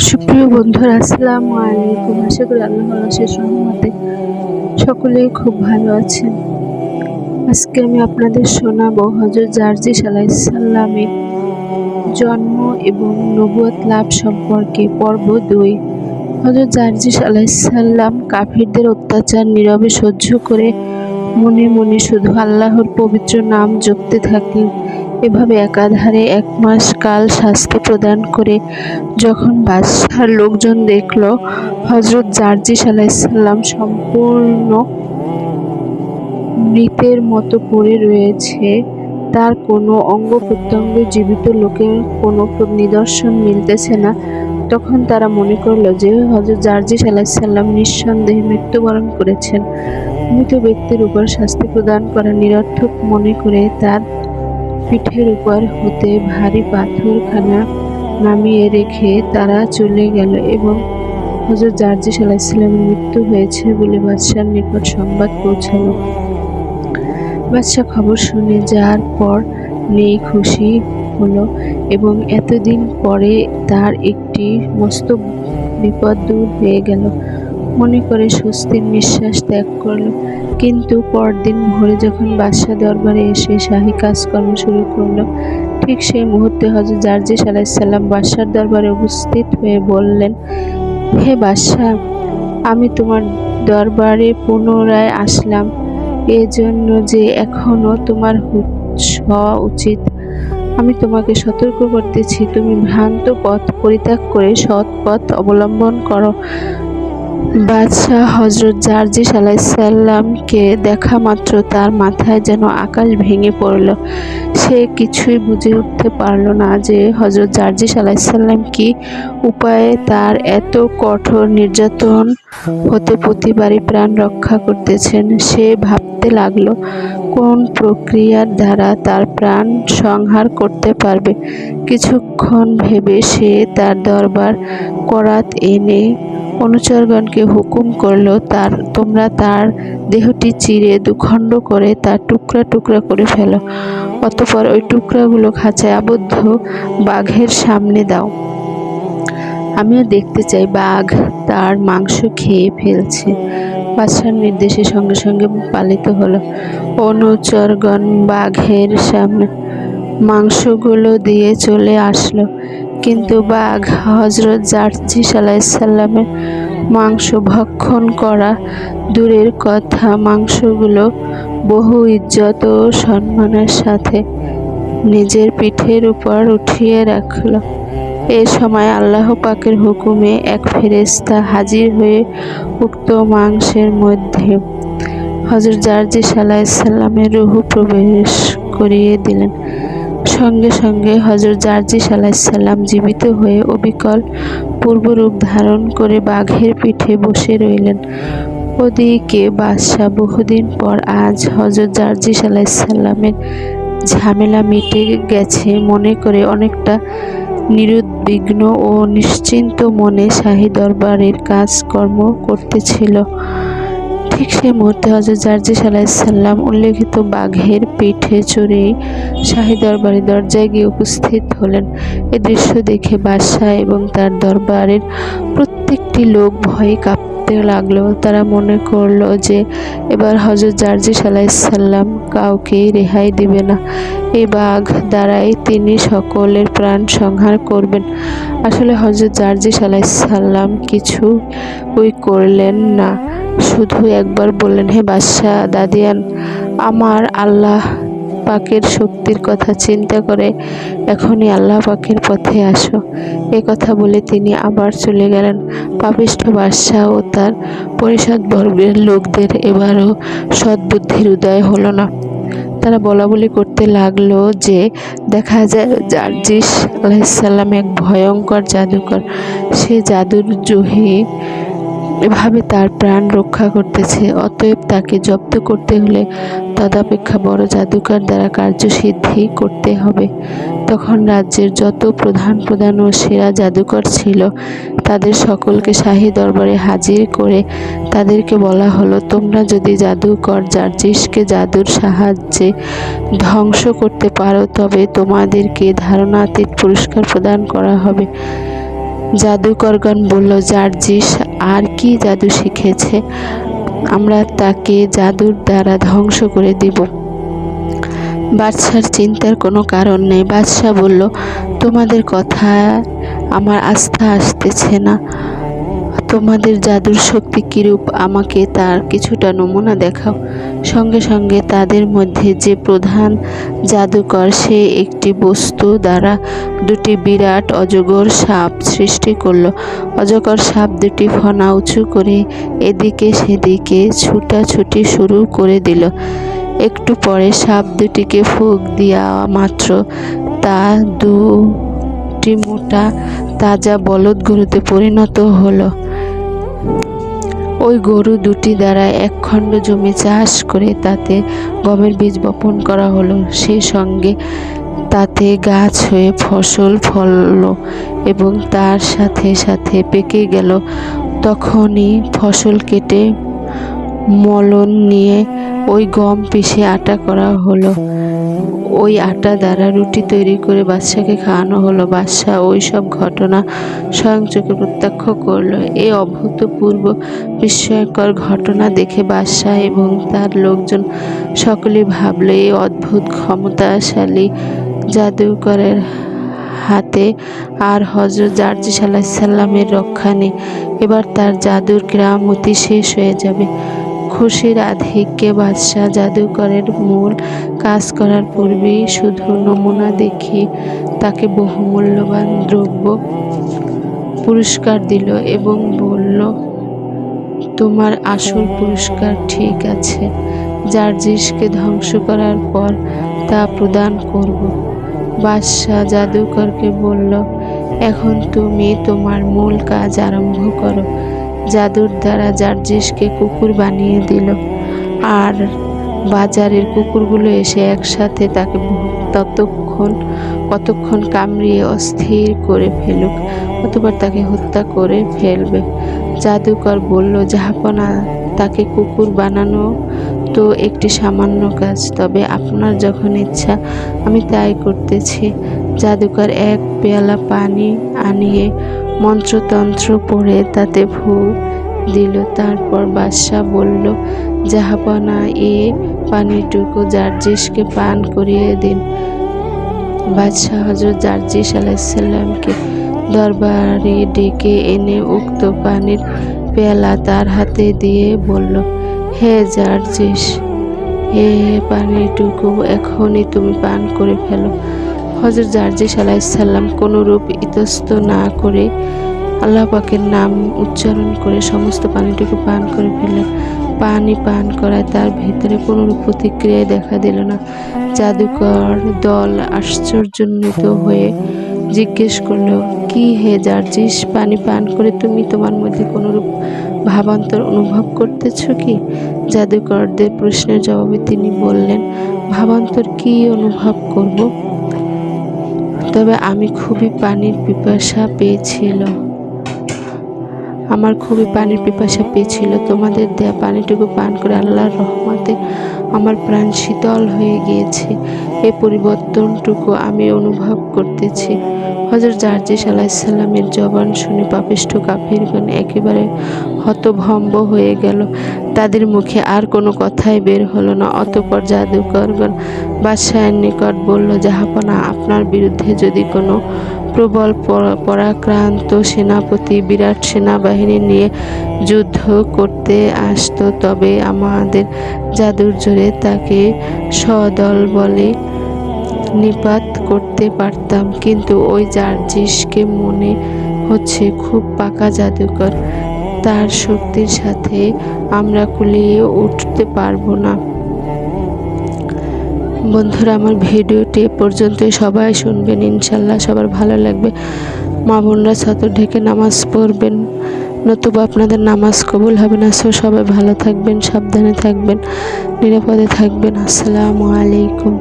সুপ্রিয় বন্ধুরা, আসসালামু আলাইকুম। আশা করি আল্লাহ শেষ রহমতে সকলেই খুব ভালো আছেন। আজকে আমি আপনাদের শোনাবো হজরত জার্জি সাল্লামের জন্ম এবং নবুয়ত লাভ সম্পর্কে। পর্ব দুই। হজরত জার্জি সাল্লাম কাফিরদের অত্যাচার নীরবে সহ্য করে মনে মনে শুধু আল্লাহর পবিত্র নাম জপতে থাকলেন এভাবে একাধারে এক মাস কাল শাস্তি প্রদান করে যখন বাদশার লোকজন দেখল হজরত জার্জি সাল্লাম সম্পূর্ণ মৃতের মতো পড়ে রয়েছে, তার কোনো অঙ্গ প্রত্যঙ্গ জীবিত লোকের কোনো নিদর্শন মিলতেছে না। তখন তারা মনে করল যে হজরত জার্জি সাল্লাম নিঃসন্দেহে মৃত্যুবরণ করেছেন। মৃত ব্যক্তির উপর শাস্তি প্রদান করা নিরর্থক মনে করে তার পিঠের উপর হতে ভারী পাথরখানা নামিয়ে রেখে তারা চলে গেল এবং হজরত জার্জি সাল্লাহিসাল্লামের মৃত্যু হয়েছে বলে বাদশার নিকট সংবাদ পৌঁছালো। বাদশাহ খবর শুনে যাওয়ার পর নেই খুশি হলো এবং এতদিন পরে তার একটি মস্ত বিপদ দূর হয়ে গেল। মনে করে স্বস্তির নিঃশ্বাস ত্যাগ করল। কিন্তু পরদিন ভোরে যখন বাদশাহ দরবারে এসে শাহী কাজকর্ম শুরু করল, ঠিক সেই মুহূর্তে হজরত জার্জি সাল্লাম বাদশার দরবারে উপস্থিত হয়ে বললেন, হে বাদশাহ, আমি তোমার দরবারে পুনরায় আসলাম। এজন্য যে এখনও তোমার হওয়া উচিত। আমি তোমাকে সতর্ক করতেছি, তুমি ভ্রান্ত পথ পরিত্যাগ করে সৎ পথ অবলম্বন করো। বাদশাহ হজরত জার্জি সাল্লামকে দেখা মাত্র তার মাথায় যেন আকাশ ভেঙে পড়ল। সে কিছুই বুঝে উঠতে পারল না যে হজরত জার্জি সাল্লাম কি উপায়ে তার এত কঠোর নির্যাতন হতে প্রতিবারই প্রাণ রক্ষা করতেছেন। সে ভাবতে লাগল, কোন প্রক্রিয়ার দ্বারা তার প্রাণ সংহার করতে পারবে? কিছুক্ষণ ভেবে সে তার দরবার করাত এনে অনুচরগণকে হুকুম করল, তার, তোমরা তার দেহটি চিরে দুখণ্ড করে তার টুকরা টুকরা করে ফেলো। অতপর ওই টুকরাগুলো খাঁচায় আবদ্ধ বাঘের সামনে দাও। আমিও দেখতে চাই বাঘ তার মাংস খেয়ে ফেলছে। বাদশার নির্দেশে সঙ্গে সঙ্গে পালিত হলো। অনুচরগণ বাঘের সামনে মাংসগুলো দিয়ে চলে আসলো। কিন্তু বাঘ হজরত জার্জি সাল্লামের মাংস ভক্ষণ করা দূরের কথা, মাংসগুলো বহু ইজ্জত ও সম্মানের সাথে নিজের পিঠের উপর উঠিয়ে রাখল। এ সময় আল্লাহ পাকের হুকুমে এক ফেরেস্তা হাজির হয়ে উক্ত মাংসের মধ্যে হজরত জার্জি সাল্লামের রুহু প্রবেশ করিয়ে দিলেন। সঙ্গে সঙ্গে হজরত জার্জি সাল্লাম জীবিত হয়ে অবিকল পূর্বরূপ ধারণ করে বাঘের পিঠে বসে রইলেন। ওদিকে বাদশাহ বহুদিন পর আজ হজরত জার্জি সাল্লামের ঝামেলা মিটে গেছে মনে করে অনেকটা নিরুদ্বিগ্ন ও নিশ্চিন্ত মনে শাহী দরবারের কাজকর্ম করতেছিল ঠিক সেই মুহূর্তে হজরত জার্জিস সাল্লাম উল্লেখিত বাঘের পিঠে চড়ে শাহী দরবারে দরজায় গিয়ে উপস্থিত হলেন। এ দৃশ্য দেখে বাদশাহ এবং তার দরবারের প্রত্যেকটি লোক ভয়ে কাঁপতে লাগল তারা মনে করল যে এবার হজরত জার্জি সাল্লাম কাউকেই রেহাই দিবে না। এই বাঘ দ্বারাই তিনি সকলের প্রাণ সংহার করবেন। আসলে হজরত জার্জি সাল্লাম কিছু ওই করলেন না। শুধু একবার বললেন, হে বাদশাহ, দাদিয়ান, আমার আল্লাহ পাকের শক্তির কথা চিন্তা করে, এখনই আল্লাহ পাকের পথে আসো। এ কথা বলে তিনি আবার চলে গেলেন। পাপিষ্ঠ বাদশাহ ও তার পরিষদ বর্গের লোকদের এবারও সদ্বুদ্ধির উদয় হলো না। তারা বলা বলি করতে লাগল যে, দেখা যায় জার্জিস আলাইসাল্লাম এক ভয়ঙ্কর জাদুকর। সে জাদুর জুহি এভাবে তার প্রাণ রক্ষা করতেছে, অতএব তাকে জব্দ করতে হলে তদাপেক্ষা বড় জাদুকার দ্বারা কার্যসিদ্ধি করতে হবে। তখন রাজ্যের যত প্রধান প্রধান ও সেরা জাদুকর ছিল, তাদের সকলকে শাহী দরবারে হাজির করে তাদেরকে বলা হলো, তোমরা যদি জাদুকর জার্জিসকে জাদুর সাহায্যে ধ্বংস করতে পারো, তবে তোমাদেরকে ধারণাতীত পুরস্কার প্রদান করা হবে। জাদুকরগণ বলল জার্জিস আর কি জাদু শিখেছে, আমরা তাকে জাদুর দ্বারা ধ্বংস করে দিব। বাদশার চিন্তার কোনো কারণ নেই। বাদশাহ বলল, তোমাদের কথা আমার আস্থা আসতেছে না। তোমাদের জাদুর শক্তি কিরূপ? আমাকে তার কিছুটা নমুনা দেখাও। সঙ্গে সঙ্গে তাদের মধ্যে যে প্রধান জাদুকর, সে একটি বস্তু দ্বারা দুটি বিরাট অজগর সাপ সৃষ্টি করল। অজগর সাপ দুটি ফনা উঁচু করে এদিকে সেদিকে ছুটাছুটি শুরু করে দিল। একটু পরে সাপ দুটিকে ফুক দেওয়া মাত্র তা দুটি মোটা তাজা বলদ গরুতে পরিণত হলো। ওই গরু দুটি দ্বারা এক খণ্ড জমি চাষ করে তাতে গমের বীজ বপন করা হলো। সেই সঙ্গে তাতে গাছ হয়ে ফসল ফললো এবং তার সাথে সাথে পেকে গেল। তখনই ফসল কেটে মলন নিয়ে ওই গম পিষে আটা করা হলো। ওই আটা দ্বারা রুটি তৈরি করে বাদশাকে খাওয়ানো হলো। বাদশাহ ওই সব ঘটনা স্বয়ং চোখে প্রত্যক্ষ করল। এই অভূতপূর্ব বিস্ময়কর ঘটনা দেখে বাদশাহ এবং তার লোকজন সকলে ভাবলো এই অদ্ভুত ক্ষমতাশালী জাদুকরের হাতে আর হজরত জার্জি সাল্লামের রক্ষা নেই। এবার তার জাদুর কেরামতি শেষ হয়ে যাবে। খুশির আধিক্যে বাদশাহ জাদুকরের মূল কাজ করার পূর্বেই শুধু নমুনা দেখিয়ে তাকে বহুমূল্যবান দ্রব্য পুরস্কার দিল এবং বলল, তোমার আসল পুরস্কার ঠিক আছে জার্জিসকে ধ্বংস করার পর তা প্রদান করব। বাদশাহ জাদুকরকে বলল, এখন তুমি তোমার মূল কাজ আরম্ভ করো। জাদুর দ্বারা জার্জিসকে কুকুর বানিয়ে দিল। আর বাজারের কুকুরগুলো এসে একসাথে তাকে ততক্ষণ, কতক্ষণ কামড়িয়ে অস্থির করে ফেলুক অতবার তাকে হত্যা করে ফেলবে। জাদুকর বলল, জাহাপনা, তাকে কুকুর বানানো তো একটি সামান্য কাজ, তবে আপনার যখন ইচ্ছা, আমি তাই করতেছি। জাদুকর এক পেয়ালা পানি আনিয়ে মন্ত্রতন্ত্র পড়ে তাতে ভূ দিল। তারপর বাদশাহ বলল জাহাপনা এ পানিটুকু জার্জিসকে পান করিয়ে দিন। বাদশাহ হজরত জার্জিস আলাইসাল্লামকে দরবারে ডেকে এনে উক্ত পানির পেয়ালা তার হাতে দিয়ে বলল, হে জার্জিস হে পানিটুকু এখনই তুমি পান করে ফেলো। হজরত জার্জিস আলাইসাল্লাম কোনোরূপ ইতস্ত না করে আল্লাহ পাকের নাম উচ্চারণ করে সমস্ত পানিটুকু পান করে ফেললেন। পানি পান করায় তার ভেতরে কোনো প্রতিক্রিয়ায় দেখা দিল না। জাদুকর দল আশ্চর্যান্বিত হয়ে জিজ্ঞেস করল, কি হে জার্জিস পানি পান করে তুমি তোমার মধ্যে কোনোরূপ ভাবান্তর অনুভব করতেছ কি? জাদুকরদের প্রশ্নের জবাবে তিনি বললেন, ভাবান্তর কি অনুভব করব? তবে আমি খুবই পানির পিপাসা পেয়েছিল। আমার খুবই পানির পিপাসা পেয়েছিল। তোমাদের দেয়া পানিটুকু পান করে আল্লাহর রহমতে আমার প্রাণ শীতল হয়ে গিয়েছে। এই পরিবর্তনটুকু আমি অনুভব করতেছি। হজরত জার্জিস আলাহিসাল্লামের জবান শুনে পাপিষ্ঠ কাফিরগণ একেবারে হতভম্ব হয়ে গেল। তাদের মুখে আর কোনো কথাই বের হলো না। অতপর জাদুকরগণ বাদশাহের নিকট বলল, জাহাপনা, আপনার বিরুদ্ধে যদি কোনো প্রবল পরাক্রান্ত সেনাপতি, বিরাট সেনাবাহিনী নিয়ে যুদ্ধ করতে আসতো, তবে আমাদের জাদুর জোরে তাকে সদল বলে নিপাত করতে পারতাম, কিন্তু ওই জার্জিসকে মনে হচ্ছে খুব পাকা জাদুকর, তার শক্তির সাথে আমরা কুলিয়ে উঠতে পারব না। বন্ধুরা, আমার ভিডিওটি পর্যন্তই। সবাই শুনবেন, ইনশাল্লাহ সবার ভালো লাগবে। মা বোনরা ছাত্র ঢেকে নামাজ পড়বেন, নতুবা আপনাদের নামাজ কবুল হবে না। সো সবাই ভালো থাকবেন, সাবধানে থাকবেন, নিরাপদে থাকবেন। আসসালামু আলাইকুম।